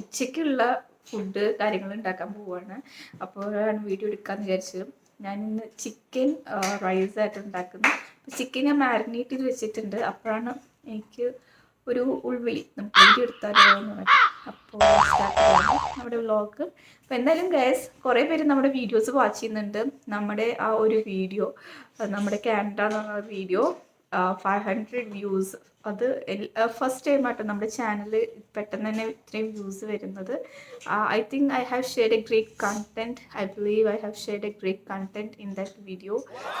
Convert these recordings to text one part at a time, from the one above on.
ഉച്ചയ്ക്കുള്ള ഫുഡ് കാര്യങ്ങൾ ഉണ്ടാക്കാൻ പോവുകയാണ് അപ്പോഴാണ് വീഡിയോ എടുക്കാമെന്ന് വിചാരിച്ചത്. ഞാൻ ഇന്ന് ചിക്കൻ റൈസ് ആയിട്ട് ഉണ്ടാക്കുന്നത് ചിക്കൻ ഞാൻ മാരിനേറ്റ് ചെയ്ത് വെച്ചിട്ടുണ്ട്. അപ്പോഴാണ് എനിക്ക് ഒരു ഉൾവിളി നമുക്ക് വീഡിയോ എടുത്താലോ എന്ന് പറഞ്ഞു അപ്പോൾ സ്റ്റാർട്ട് നമ്മുടെ വ്ളോഗ് അപ്പോൾ എന്തായാലും ഗൈസ് കുറേ പേര് നമ്മുടെ വീഡിയോസ് വാച്ച് ചെയ്യുന്നുണ്ട്. നമ്മുടെ ആ ഒരു വീഡിയോ നമ്മുടെ കാനഡ എന്ന് പറഞ്ഞ വീഡിയോ ഫൈവ് ഹൺഡ്രഡ് വ്യൂസ് അത് ഫസ്റ്റ് ടൈം ആട്ടോ നമ്മുടെ ചാനൽ പെട്ടെന്ന് തന്നെ ഇത്രയും വ്യൂസ് വരുന്നത്. I think I have shared a great content I believe I have shared a great content in that video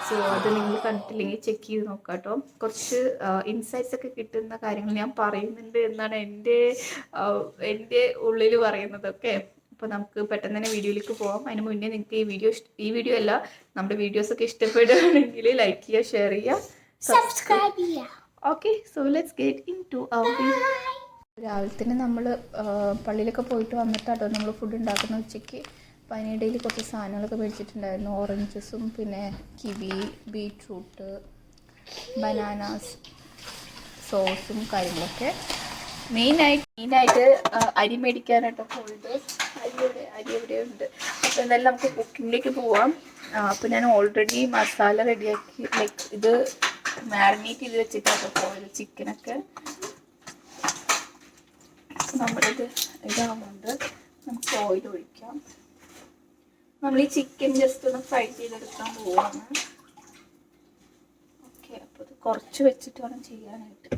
so അത് നിങ്ങൾ കണ്ടിട്ടില്ലെങ്കിൽ ചെക്ക് ചെയ്ത് നോക്കാം കേട്ടോ കുറച്ച് ഇൻസൈറ്റ്സ് ഒക്കെ കിട്ടുന്ന കാര്യങ്ങൾ ഞാൻ പറയുന്നുണ്ട് എന്നാണ് എന്റെ എന്റെ ഉള്ളിൽ പറയുന്നത്. ഓക്കെ അപ്പോൾ നമുക്ക് പെട്ടെന്ന് തന്നെ വീഡിയോയിലേക്ക് പോകാം അതിന് മുന്നേ നിങ്ങൾക്ക് ഈ വീഡിയോ ഈ വീഡിയോ അല്ല നമ്മുടെ വീഡിയോസ് ഒക്കെ ഇഷ്ടപ്പെടുകയാണെങ്കിൽ ലൈക്ക് ചെയ്യുക ഷെയർ ചെയ്യുക. സബ്സ്ക്രൈബ് ചെയ്യാം okay so let's get into our രാവിലെ നമ്മൾ പള്ളിയിലൊക്കെ പോയിട്ട് വന്നിട്ടാട്ടോ നമ്മൾ ഫുഡ് ഉണ്ടാക്കുന്ന ഉച്ചയ്ക്ക്. അപ്പോൾ അതിനിടയിൽ കുറച്ച് സാധനങ്ങളൊക്കെ മേടിച്ചിട്ടുണ്ടായിരുന്നു. ഓറഞ്ചസും പിന്നെ കിവി ബീട്രൂട്ട് ബനാനാസ് സോസും കാര്യങ്ങളൊക്കെ. മെയിനായിട്ട് മെയിനായിട്ട് അരി മേടിക്കാനായിട്ടോ പോയത്. അരി എവിടെ അരി എവിടെയുണ്ട്? അപ്പോൾ എന്തായാലും നമുക്ക് കുക്കിങ്ങിലേക്ക് പോവാം. അപ്പോൾ ഞാൻ ഓൾറെഡി മസാല റെഡിയാക്കി ലൈക്ക് ഇത് മാരിനേറ്റ് ചെയ്ത് വെച്ചിട്ടാണ് പോയത്. ചിക്കനൊക്കെ നമ്മളിത് ഇതാവുന്നുണ്ട്. നമുക്ക് ഓയിൽ ഒഴിക്കാം. നമ്മൾ ഈ ചിക്കൻ ജസ്റ്റ് ഒന്ന് ഫ്രൈ ചെയ്തെടുക്കാൻ പോവാണ്. ഓക്കെ അപ്പോൾ ഇത് കുറച്ച് വെച്ചിട്ട് വേണം ചെയ്യാനായിട്ട്.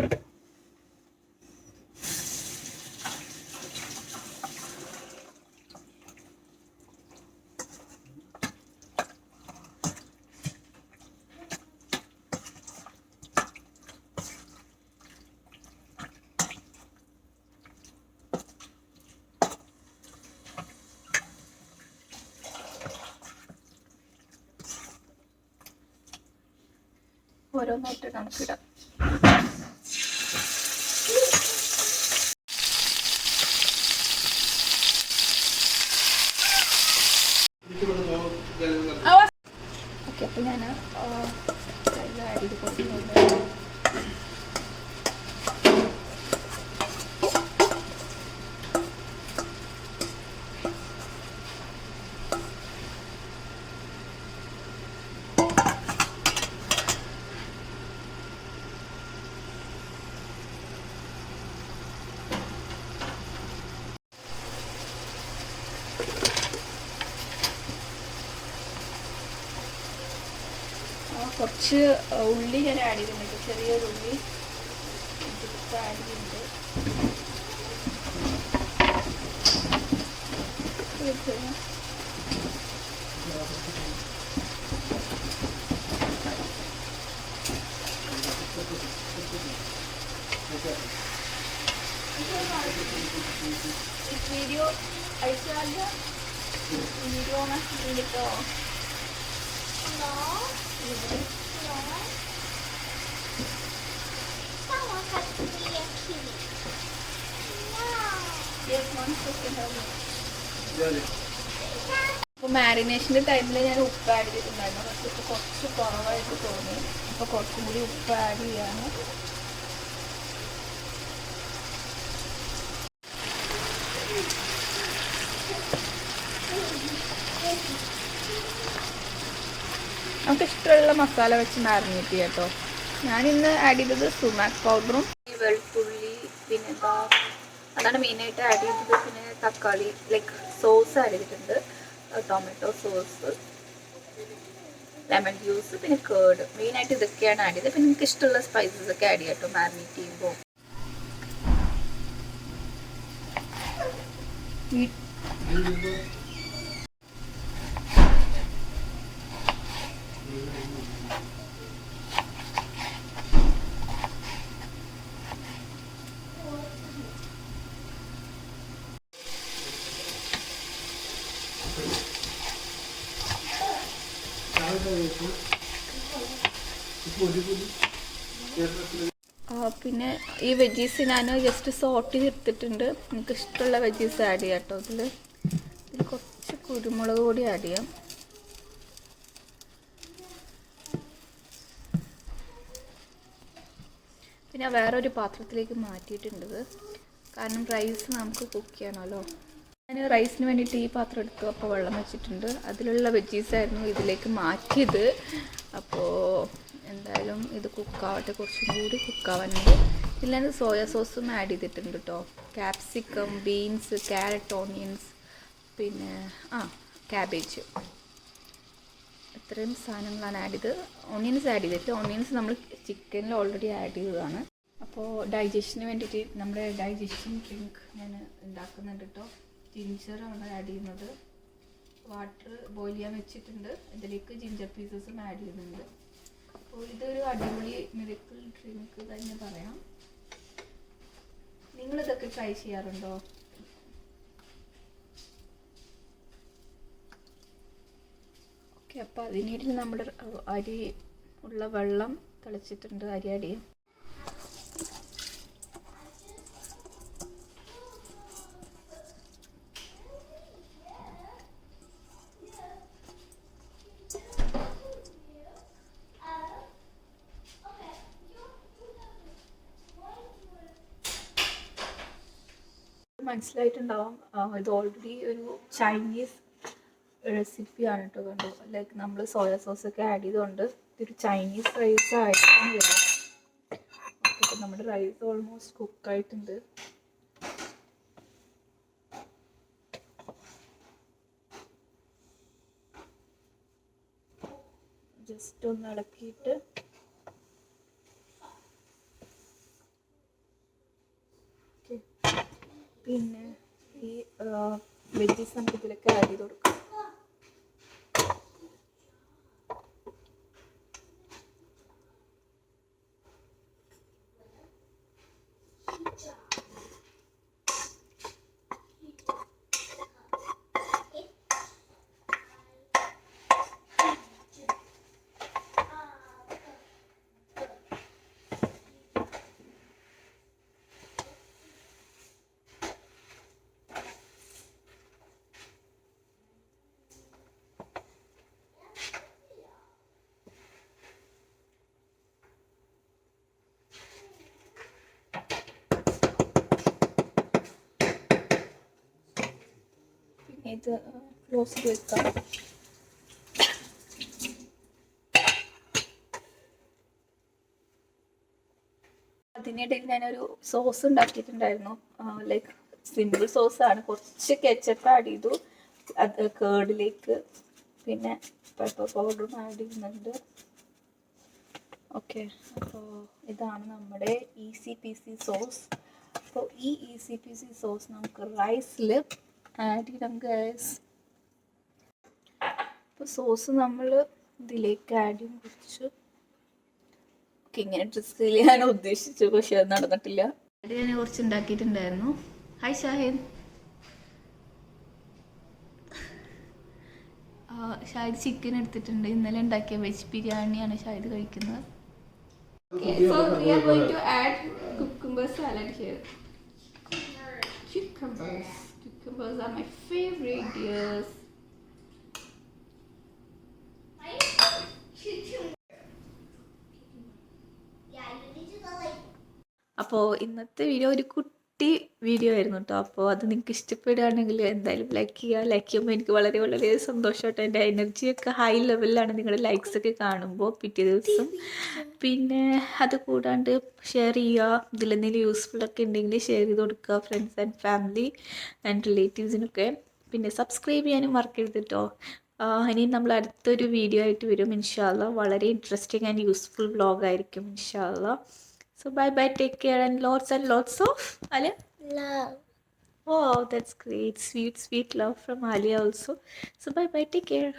ഓരോന്നായിട്ട് നമുക്കിടാം ഓക്കെ അപ്പോൾ ഞാൻ ആഡ് ചെയ്ത് കൊടുക്കുന്നുണ്ട് ആ, കുറച്ച് ഉള്ളി ഞാൻ ആഡ് ചെയ്തിട്ടുണ്ട്. ചെറിയൊരു ഉള്ളി ആഡ് ചെയ്യുന്നുണ്ട് വീഡിയോ അയച്ചാൽ വീഡിയോ ഓൺ കേട്ടോ No. അപ്പോൾ മാരിനേഷന്റെ ടൈമിൽ ഞാൻ ഉപ്പ് ആഡ് ചെയ്തിട്ടുണ്ടായിരുന്നു. പക്ഷെ ഇപ്പോൾ കുറച്ച് കുറവായിട്ട് തോന്നി. അപ്പോൾ കുറച്ചും കൂടി ഉപ്പ് ആഡ് ചെയ്യാണ് നമുക്ക് ഇഷ്ടമുള്ള മസാല വെച്ച് മാരിനേറ്റ് ചെയ്യാം കേട്ടോ ഇന്ന് ആഡ് ചെയ്തത് സുമാക് പൗഡറും വെളുത്തുള്ളി പിന്നെ എന്താ അതാണ് മെയിനായിട്ട് ആഡ് ചെയ്തത്. പിന്നെ തക്കാളി ലൈക്ക് സോസ് ആഡ് ചെയ്തിട്ടുണ്ട്. ടൊമാറ്റോ സോസ് ലെമൺ ജ്യൂസ് പിന്നെ കേർഡ് മെയിനായിട്ട് ഇതൊക്കെയാണ് ആഡ് ചെയ്തത്. പിന്നെ നിങ്ങൾക്ക് ഇഷ്ടമുള്ള സ്പൈസസ് ഒക്കെ ആഡ് ചെയ്യാം കേട്ടോ മാരിനേറ്റ് ചെയ്യുമ്പോൾ ആ, പിന്നെ ഈ വെജീസ് ഞാൻ ജസ്റ്റ് സോട്ട് ചെയ്തിട്ടുണ്ട് നിങ്ങൾക്ക് ഇഷ്ടമുള്ള വെജീസ് ആഡ് ചെയ്യാം കേട്ടോ ഇതിൽ ഇതിൽ കുറച്ച് കുരുമുളക് കൂടി ആഡ് ചെയ്യാം. പിന്നെ വേറൊരു പാത്രത്തിലേക്ക് മാറ്റിയിട്ടുണ്ട് കാരണം റൈസ് നമുക്ക് കുക്ക് ചെയ്യണമല്ലോ ഞാൻ റൈസിന് വേണ്ടിയിട്ട് ഈ പാത്രം എടുത്തു. അപ്പോൾ വെള്ളം വെച്ചിട്ടുണ്ട്. അതിലുള്ള വെജീസ് ആയിരുന്നു ഇതിലേക്ക് മാറ്റിയത്. അപ്പോൾ എന്തായാലും ഇത് കുക്കാവട്ടെ കുറച്ചും കൂടി കുക്കാവാനുണ്ട് ഇതിലാണ് സോയ സോസും ആഡ് ചെയ്തിട്ടുണ്ട് കേട്ടോ ക്യാപ്സിക്കം ബീൻസ് ക്യാരറ്റ് ഓണിയൻസ് പിന്നെ ആ ക്യാബേജ് ഇത്രയും സാധനങ്ങളാണ് ആഡ് ചെയ്ത് ഓണിയൻസ് ആഡ് ചെയ്തിട്ട് ഓണിയൻസ് നമ്മൾ ചിക്കനിൽ ഓൾറെഡി ആഡ് ചെയ്തതാണ്. അപ്പോൾ ഡൈജഷന് വേണ്ടിയിട്ട് നമ്മുടെ ഡൈജഷൻ ഡ്രിങ്ക് ഞാൻ ഉണ്ടാക്കുന്നുണ്ട് കേട്ടോ ജിഞ്ചറാണ് ആഡ് ചെയ്യുന്നത്. വാട്ടർ ബോയിൽ ചെയ്യാൻ വെച്ചിട്ടുണ്ട്. ഇതിലേക്ക് ജിഞ്ചർ പീസസും ആഡ് ചെയ്യുന്നുണ്ട്. അപ്പോൾ ഇതൊരു അടിപൊളി മിറക്കിൾ ഡ്രിങ്ക് തന്നെ പറയാം. നിങ്ങളിതൊക്കെ ട്രൈ ചെയ്യാറുണ്ടോ ഓക്കെ അപ്പോൾ അതിനിടയിൽ നമ്മൾ അരി ഉള്ള വെള്ളം തിളച്ചിട്ടുണ്ട് അരി അടി. മനസ്സിലായിട്ടുണ്ടാവും ഇത് ഓൾറെഡി ഒരു ചൈനീസ് റെസിപ്പിയാണ് കേട്ടോ കണ്ടു ലൈക്ക് നമ്മൾ സോയ സോസ് ഒക്കെ ആഡ് ചെയ്തുകൊണ്ട് ഇതൊരു ചൈനീസ് റൈസ് ആയിട്ടാണ് വരാം അപ്പം നമ്മുടെ റൈസ് ഓൾമോസ്റ്റ് കുക്കായിട്ടുണ്ട് ജസ്റ്റ് ഒന്ന് ഇളക്കിയിട്ട് പിന്നെ ഈ വെജീസ് നമുക്ക് ഇതിലൊക്കെ ആഡ് ചെയ്ത് കൊടുക്കാം ഇത് ക്ലോസ് ചെയ്ത് വെക്കാം. അതിനിടയിൽ ഞാനൊരു സോസ് ഉണ്ടാക്കിയിട്ടുണ്ടായിരുന്നു. ലൈക്ക് സിമ്പിൾ സോസാണ്. കുറച്ച് കെച്ചപ്പ് ആഡ് ചെയ്തു. അത് കേർഡിലേക്ക് പിന്നെ പെപ്പർ പൗഡറും ആഡ് ചെയ്യുന്നുണ്ട്. ഓക്കെ. അപ്പോൾ ഇതാണ് നമ്മുടെ ഇ ഈസി പി സി സോസ് അപ്പോൾ ഈ ഇ ഈസി പി സി സോസ് നമുക്ക് റൈസിൽ ആഡ് ചെയ്യാം ഗൈസ് അപ്പോൾ സോസ് നമ്മൾ ഇതിലേക്ക് ആഡ് ചെയ്യും കുറച്ച് ഓക്കെ ഇങ്ങനെ ഡ്രസ്സ് ചെയ്യാൻ ഉദ്ദേശിച്ചു പക്ഷെ അത് നടന്നിട്ടില്ല. ആഡ് ഞാൻ കുറച്ച് ഉണ്ടാക്കിയിട്ടുണ്ടായിരുന്നു. ഹായ് ഷാഹിൻ. ഷാഹിദ് ചിക്കൻ എടുത്തിട്ടുണ്ട്. ഇന്നലെ ഉണ്ടാക്കിയ വെജ് ബിരിയാണിയാണ് ഷാഹിദ് കഴിക്കുന്നത്. Okay, so we are going to add cucumber salad here. Cucumbers. Cucumbers are my favorite, dears. Yeah, you need to like അപ്പോൾ ഇന്നത്തെ വീഡിയോ ഒരു കുട്ടി വീഡിയോ ആയിരുന്നു കേട്ടോ അപ്പോൾ അത് നിങ്ങൾക്ക് ഇഷ്ടപ്പെടുകയാണെങ്കിൽ എന്തായാലും ലൈക്ക് ചെയ്യുക. ലൈക്ക് ചെയ്യുമ്പോൾ എനിക്ക് വളരെ വളരെ സന്തോഷമായിട്ട് എന്റെ എനർജിയൊക്കെ ഹൈ ലെവലിലാണ് നിങ്ങളുടെ ലൈക്സൊക്കെ കാണുമ്പോൾ പിറ്റേ ദിവസം. പിന്നെ അത് കൂടാണ്ട് ഷെയർ ചെയ്യുക. ഇതിലെന്തെങ്കിലും ഒക്കെ ഉണ്ടെങ്കിൽ ഷെയർ ചെയ്ത് കൊടുക്കുക. ഫ്രണ്ട്സ് ആൻഡ് ഫാമിലി ആൻഡ് റിലേറ്റീവ്സിനൊക്കെ പിന്നെ സബ്സ്ക്രൈബ് ചെയ്യാനും മറക്കരുത് കേട്ടോ ഇനി നമ്മൾ അടുത്തൊരു വീഡിയോ ആയിട്ട് വരും. ഇൻഷാല്ല വളരെ ഇൻട്രസ്റ്റിംഗ് ആൻഡ് യൂസ്ഫുൾ വ്ളോഗായിരിക്കും ഇൻഷാല്ല So bye bye, take care, and lots and lots of Alia. love. Wow, that's great. Sweet, sweet love from Alia also. So bye bye, take care.